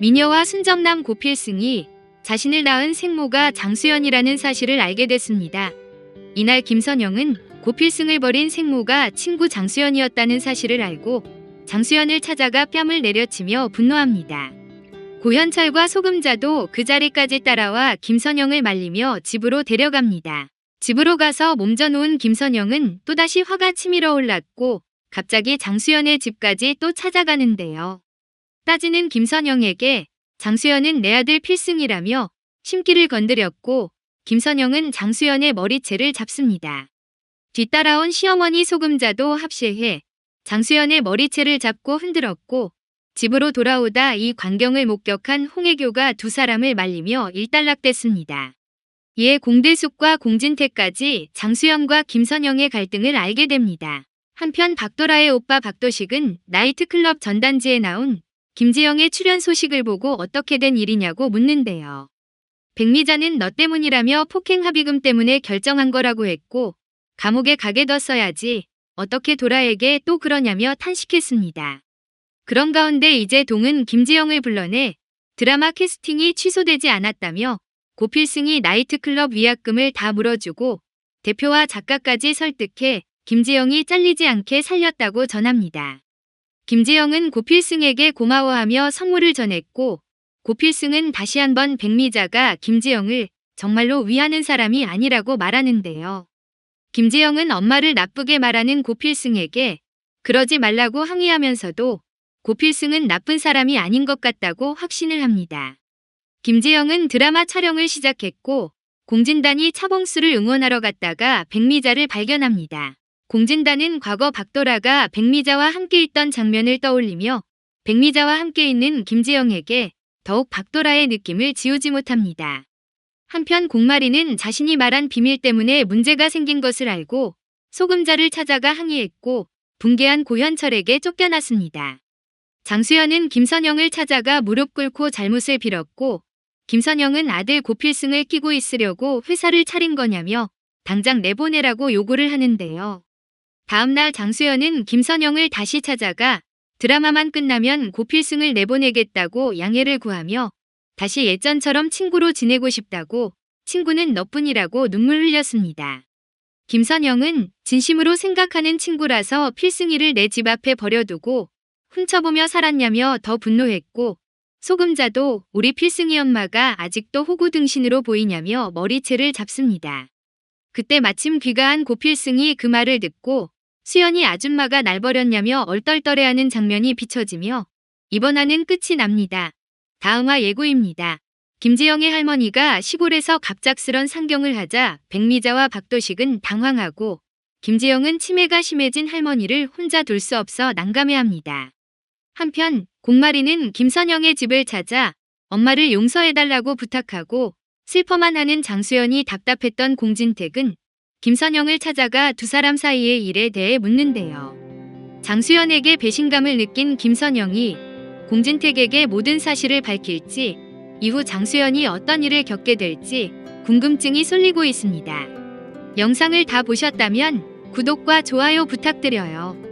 미녀와 순정남 고필승이 자신을 낳은 생모가 장수연이라는 사실을 알게 됐습니다. 이날 김선영은 고필승을 버린 생모가 친구 장수연이었다는 사실을 알고 장수연을 찾아가 뺨을 내려치며 분노합니다. 고현철과 소금자도 그 자리까지 따라와 김선영을 말리며 집으로 데려갑니다. 집으로 가서 몸져놓은 김선영은 또다시 화가 치밀어 올랐고 갑자기 장수연의 집까지 또 찾아가는데요. 따지는 김선영에게 장수연은 내 아들 필승이라며 심기를 건드렸고 김선영은 장수연의 머리채를 잡습니다. 뒤따라온 시어머니 소금자도 합세해 장수연의 머리채를 잡고 흔들었고 집으로 돌아오다 이 광경을 목격한 홍혜교가 두 사람을 말리며 일단락됐습니다. 이에 공대숙과 공진태까지 장수연과 김선영의 갈등을 알게 됩니다. 한편 박도라의 오빠 박도식은 나이트클럽 전단지에 나온 김지영의 출연 소식을 보고 어떻게 된 일이냐고 묻는데요. 백미자는 너 때문이라며 폭행 합의금 때문에 결정한 거라고 했고 감옥에 가게 뒀어야지 어떻게 도라에게 또 그러냐며 탄식했습니다. 그런 가운데 이제 동은 김지영을 불러내 드라마 캐스팅이 취소되지 않았다며 고필승이 나이트클럽 위약금을 다 물어주고 대표와 작가까지 설득해 김지영이 잘리지 않게 살렸다고 전합니다. 김지영은 고필승에게 고마워하며 선물을 전했고 고필승은 다시 한번 백미자가 김지영을 정말로 위하는 사람이 아니라고 말하는데요. 김지영은 엄마를 나쁘게 말하는 고필승에게 그러지 말라고 항의하면서도 고필승은 나쁜 사람이 아닌 것 같다고 확신을 합니다. 김지영은 드라마 촬영을 시작했고 공진단이 차봉수를 응원하러 갔다가 백미자를 발견합니다. 공진단은 과거 박도라가 백미자와 함께 있던 장면을 떠올리며 백미자와 함께 있는 김지영에게 더욱 박도라의 느낌을 지우지 못합니다. 한편 공마리는 자신이 말한 비밀 때문에 문제가 생긴 것을 알고 소금자를 찾아가 항의했고 붕괴한 고현철에게 쫓겨났습니다. 장수연은 김선영을 찾아가 무릎 꿇고 잘못을 빌었고 김선영은 아들 고필승을 끼고 있으려고 회사를 차린 거냐며 당장 내보내라고 요구를 하는데요. 다음날 장수연은 김선영을 다시 찾아가 드라마만 끝나면 고필승을 내보내겠다고 양해를 구하며 다시 예전처럼 친구로 지내고 싶다고 친구는 너뿐이라고 눈물 흘렸습니다. 김선영은 진심으로 생각하는 친구라서 필승이를 내 집 앞에 버려두고 훔쳐보며 살았냐며 더 분노했고 소금자도 우리 필승이 엄마가 아직도 호구등신으로 보이냐며 머리채를 잡습니다. 그때 마침 귀가한 고필승이 그 말을 듣고 수연이 아줌마가 날 버렸냐며 얼떨떨해하는 장면이 비춰지며 이번 화는 끝이 납니다. 다음화 예고입니다. 김지영의 할머니가 시골에서 갑작스런 상경을 하자 백미자와 박도식은 당황하고 김지영은 치매가 심해진 할머니를 혼자 둘 수 없어 난감해합니다. 한편 공마리는 김선영의 집을 찾아 엄마를 용서해달라고 부탁하고 슬퍼만 하는 장수연이 답답했던 공진택은 김선영을 찾아가 두 사람 사이의 일에 대해 묻는데요. 장수연에게 배신감을 느낀 김선영이 공진택에게 모든 사실을 밝힐지 이후 장수연이 어떤 일을 겪게 될지 궁금증이 쏠리고 있습니다. 영상을 다 보셨다면 구독과 좋아요 부탁드려요.